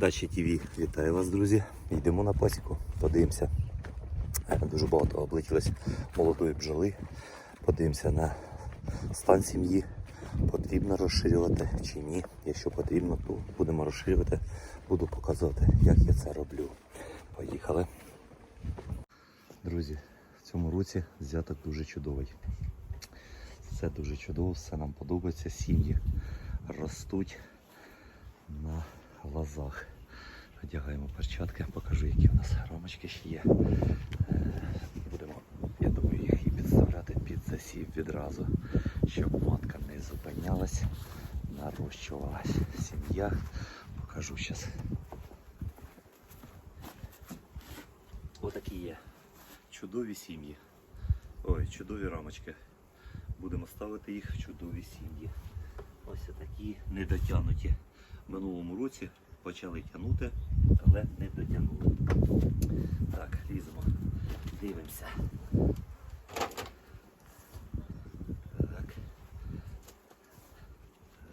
Дачі ТВ вітаю вас, друзі. Йдемо на пасіку, подивимося. Е, Дуже багато облетілось молодої бджоли. Подивимося на стан сім'ї. Потрібно розширювати чи ні. Якщо потрібно, то будемо розширювати. Буду показувати, як я це роблю. Поїхали. Друзі, в цьому році взяток дуже чудовий. Все дуже чудово, все нам подобається. Сім'ї ростуть глазах. Одягаємо перчатки, покажу, які у нас рамочки ще є. Е, Будемо, я думаю, їх і підставляти під засів відразу, щоб матка не зупинялась, нарощувалась сім'я. Покажу зараз. Отакі є чудові сім'ї. Ой, чудові рамочки. Будемо ставити їх в чудові сім'ї. Ось такі недотягнуті. Минулому році почали тягнути, але не дотягнули. Так, ліземо, дивимося. Так.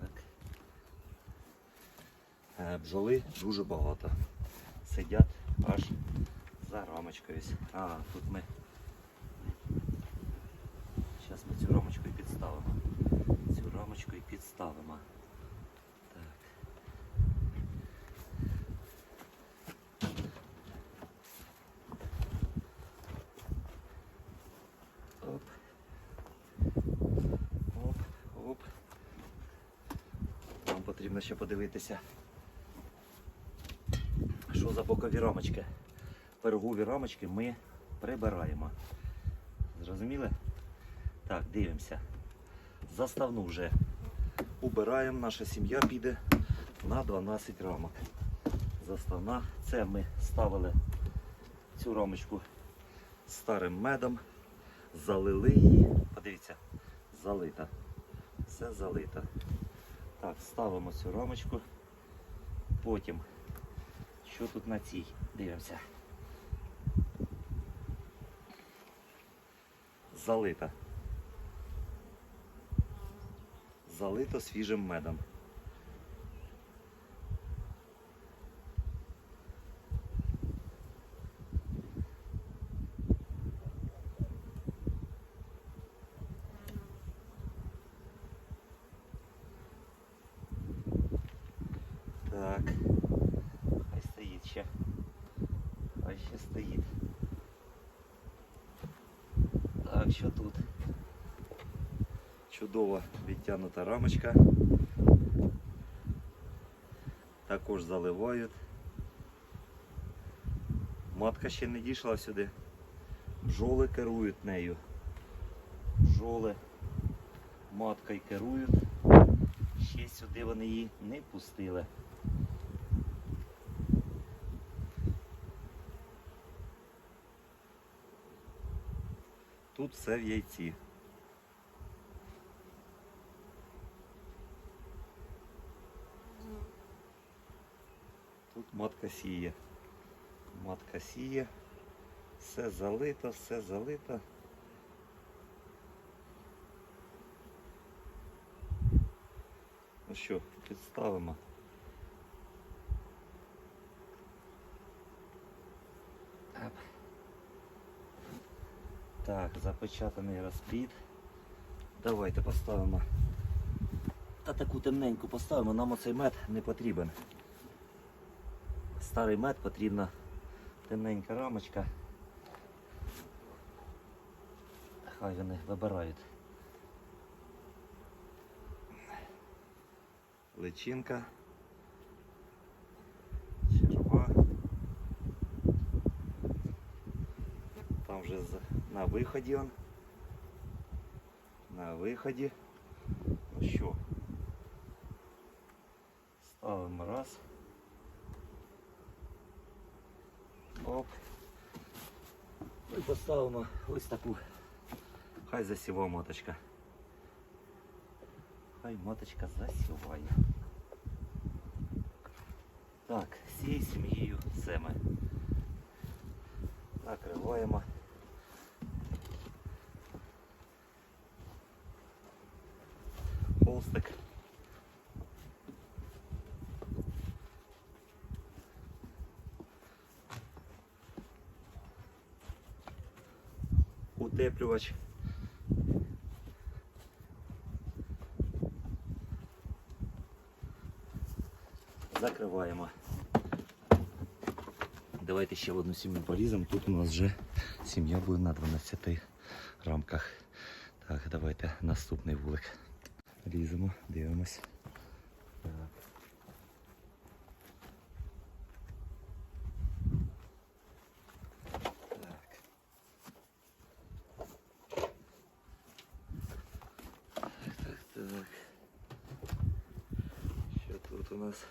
Так. Е, Бджоли дуже багато. Сидять аж за рамочкою. А, тут ми. Зараз ми цю рамочку і підставимо. Цю рамочку і підставимо. Так. Оп. Оп, оп. Нам потрібно ще подивитися, що за бокові рамочки. Пирогові рамочки ми прибираємо. Зрозуміли? Так, дивимося. Заставну вже убираємо, наша сім'я піде на 12 рамок. Заставна. Це ми ставили цю рамочку старим медом, залили її. Подивіться, залита. Все залито. Так, ставимо цю рамочку. Потім, що тут на цій? Дивимося. Залита. Залито свіжим медом. Так. Хай стоїть ще. Хай ще стоїть. Так, що тут? Чудова відтягнута рамочка. Також заливають. Матка ще не дійшла сюди. Бджоли керують нею. Бджоли маткою керують. Ще сюди вони її не пустили. Тут все в яйці. Тут матка сіє. Матка сіє. Все залито, все залито. Ну що, підставимо. Так, запечатаний розплід. Давайте поставимо. Та таку темненьку поставимо, нам оцей мед не потрібен. Старий мед потрібна темненька рамочка. Хай вони вибирають. Личинка. Там вже з- на виході он. На виході. Ну що? Ставимо раз. Оп. Ну і поставимо ось таку. Хай засіва моточка. Хай моточка засіває. Так, з цією сім'єю все ми накриваємо. толстик. Утеплювач. Закриваємо. Давайте ще в одну сім'ю поріземо. Тут у нас вже сім'я буде на 12 рамках. Так, давайте наступний вулик. Ліземо, дивимось. Так, так. Що тут у нас?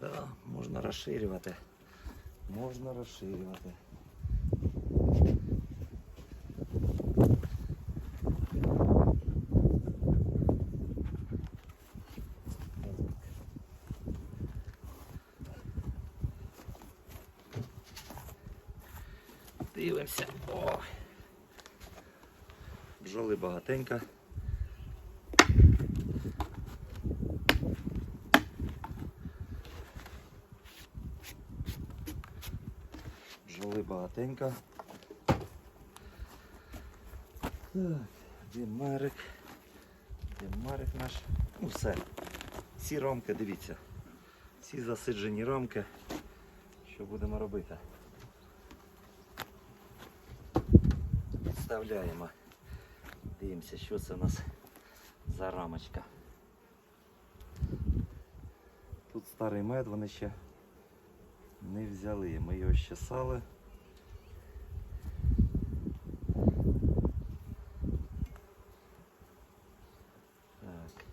Да, можна розширювати. Можна розширювати. Дивимося. О! Бджоли багатенько. Бджоли багатенько. Так, де Марик? Де Марик наш? Ну все. Всі рамки, дивіться. Всі засиджені рамки. Що будемо робити? Вставляємо. Дивимося, що це у нас за рамочка. Тут старий мед, вони ще не взяли. Ми його ще сали. Так.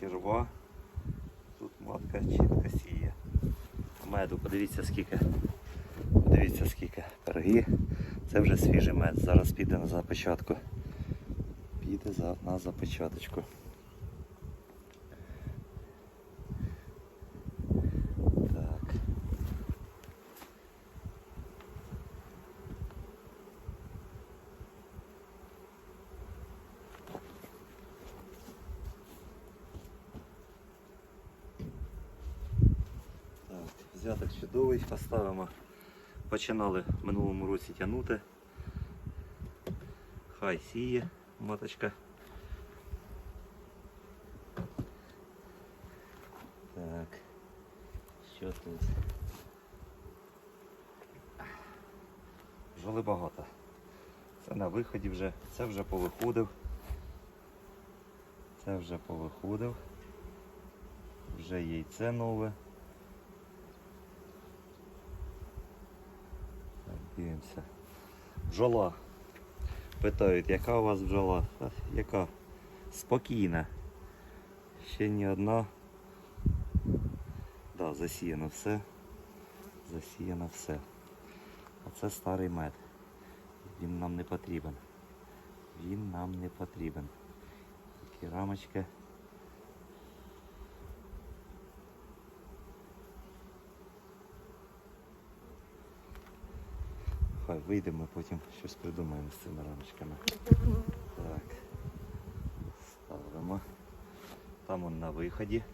Черва. Тут матка чітко сіє. Меду, подивіться скільки. Подивіться скільки. Пироги. Це вже свіжий мед. Зараз піде на запечатку. Піде на запечаточку. Так. Взяток чудовий, поставимо. Починали в минулому році тягнути. Хай сіє маточка. Так, що тут? Жоли багато. Це на виході вже, це вже повиходив. Це вже повиходив. Вже яйце нове. Дивимося. Бджола. Питають, яка у вас бджола? Та, яка? Спокійна. Ще ні одна. Да, засіяно все. Засіяно все. А це старий мед. Він нам не потрібен. Він нам не потрібен. Такі рамочки. Хай вийдемо, потім щось придумаємо з цими рамочками. Так. Ставимо. Там он на виході.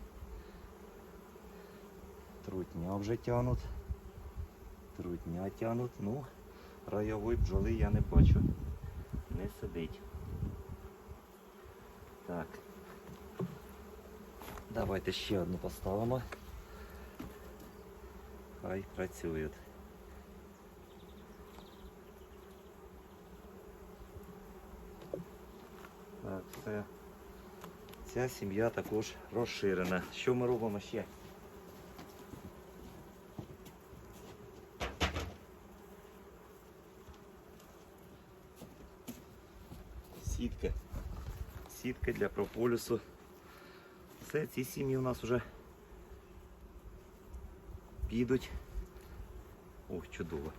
Трутня вже тянуть. Трутня тянуть. Ну, райової бджоли я не бачу. Не сидить. Так. Давайте ще одну поставимо. Хай працюють. Так, все. Ця сім'я також розширена. Що ми робимо ще? Сітка. Сітка для прополісу. Все, ці сім'ї у нас вже підуть. Ох, чудово.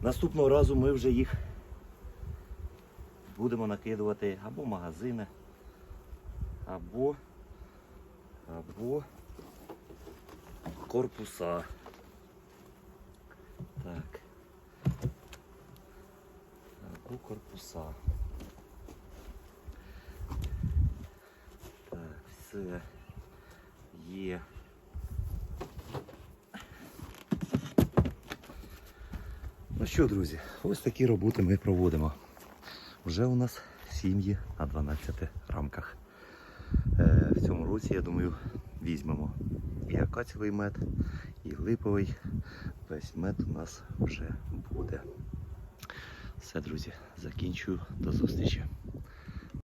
Наступного разу ми вже їх будемо накидувати або в магазини, або, або корпуса. Так. у корпуса. Так, все є. Ну що, друзі, ось такі роботи ми проводимо. Вже у нас сім'ї на 12 рамках. Е, в цьому році, я думаю, візьмемо і акацівий мед, і липовий. Весь мед у нас вже буде. Все, друзі, закінчую. До зустрічі.